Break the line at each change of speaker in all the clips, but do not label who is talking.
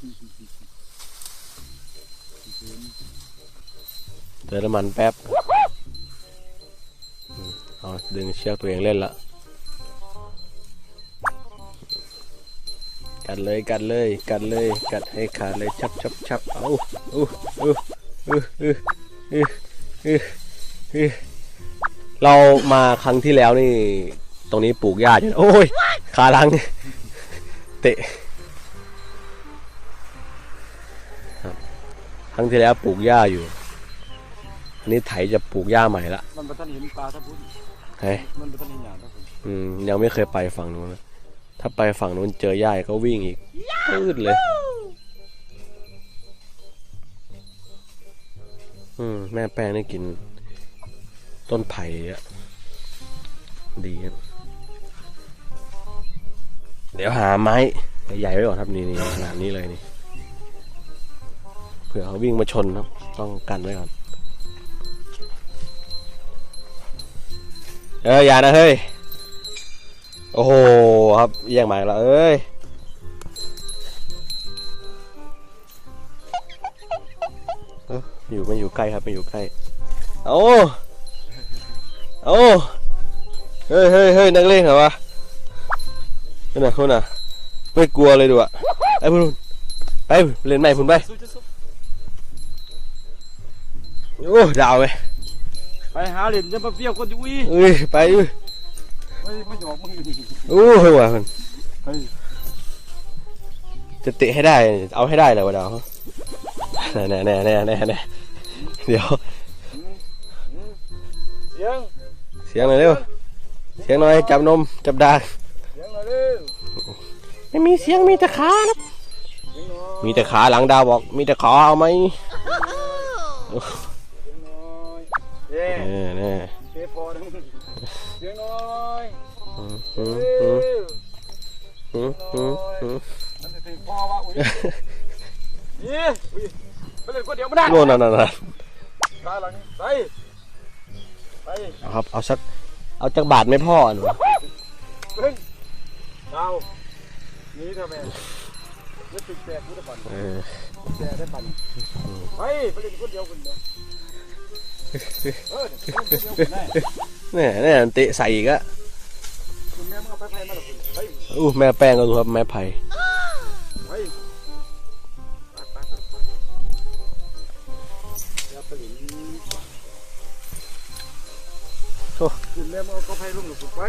เติมน้ำมันแป๊บเอาดึงเชือกตัวเองเล่นละกัดเลยกัดเลยกัดเลยกัดให้ขาดเลยชับชับชับเอาอู้อู้อู้อู้อู้อู้อู้เรามาครั้งที่แล้วนี่ ตรงนี้ปลูกหญ้าอยู่โอ้ยขาลังเตะ ครั้งที่แล้วปลูกหญ้าอยู่ อันนี้ไถจะปลูกหญ้าใหม่ละ
มันบ่ทันเห็นปลาถ้าพูด
เฮ้ย
มันบ่ทันเห็นหยังถ้าพูด
อืมยังไม่เคยไปฝั่งนู้นนะถ้าไปฝั่งนู้นเจอหญ้าก็วิ่งอีกพืดเลย อืมแม่แป้งได้กิน ต้นไผ่อะดีครับเดี๋ยวหาไม้ใหญ่ๆไว้ก่อนครับนี่นี่ขนาดนี้เลยนี่ เผื่อเขาวิ่งมาชนครับ ต้องกันไว้ก่อนเอออย่านะเฮ้ย โอ้โหครับเยี่ยงมาแล้วเอ้ยอยู่ไม่อยู่ใกล้ครับไม่อยู่ใกล้เอาเอาเฮ้ยเฮ้ยเฮ้ยนักเลงเหรอวะนี่นะคุณน่ะไม่กลัวเลยดูอะไอ้พุ่นไปเล่นใหม่พุ่นไป โอ้ดาวไป
ไปหาเหรียญจะมาเปรี้ยวคนอยู่อี
เอ้ยไปเอ้ย
ไม่ไม่จะบอกมึงอยู่
โอ้ยว่ะคุณ
เฮ้ย
จะเตะให้ได้ เอาให้ได้เลยวะดาวแน่แน่แน่แน่แน่แน่เดี๋ยว
เสียง
เสียงหน่อยเร็วเสียงหน่อยจับนมจับดาก
เสียงหน่อยเร็ว
ไม่มีเสียงมีแต่ขาครับ
เสียงหน่อย
มีแต่ขาหลังดาวบอก มีแต่ขาเอาไหม
เสียงหน่อย เย้
เออแน่
เสียงพอนะมึงเสียงหน่อย
อืมอื
เร็
ม
ว
อืมอืมอืมอืม
มันจะเสียงพอวะอุ้ยนี่อุ้ยไปเล่นคนเดียวไม่ได้
โน่นนั่นนั่นนั่น
ตายหลังไปไป
เอาครับเอาสักเอาจักบาทไม่พ่อหนู
เฮ้ยดาวนี่ทำไมนึกถึงแจกกูได้ปั่น
เออ
แจกได้ปั่นไปไปเล่นคนเดียวคนเดียวเออเดี๋ยวคนเดียว คนแน่
เนี่ยเนี่ยเตะใส่อีกอะ
คุณแม่มึงเอาไปไพ่มาหรอคุณไป
อู้แม่แป้งก็ดูครับแม่ไผ่
ไปไปไปไปไปอย่าไปหลินคุณแม่มึงเอาเขาไพ่ลงหรือคุณไป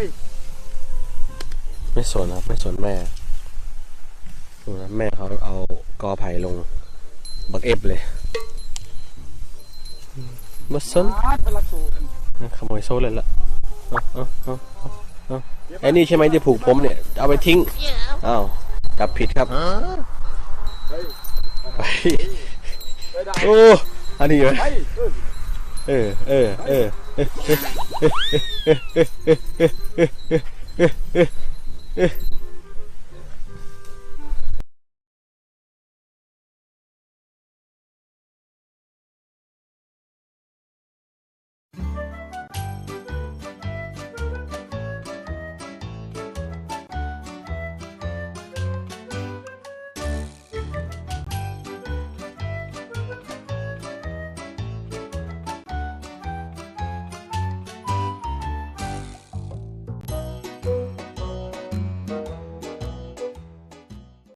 ไม่สนครับไม่สนแม่ดูนะแม่เขาเอากอไผ่ลง บักเอฟเลย มาสนขโมยโซ่เลยละอาเอาเอาเอาไอ้นี่ใช่ไหมที่ผูกผมเนี่ย เอาไปทิ้งอ้าวจับผิดครับ
ไป
ไป
ไปได้
โอ้อันนี้เลย
ไปเออ
เออเออเออ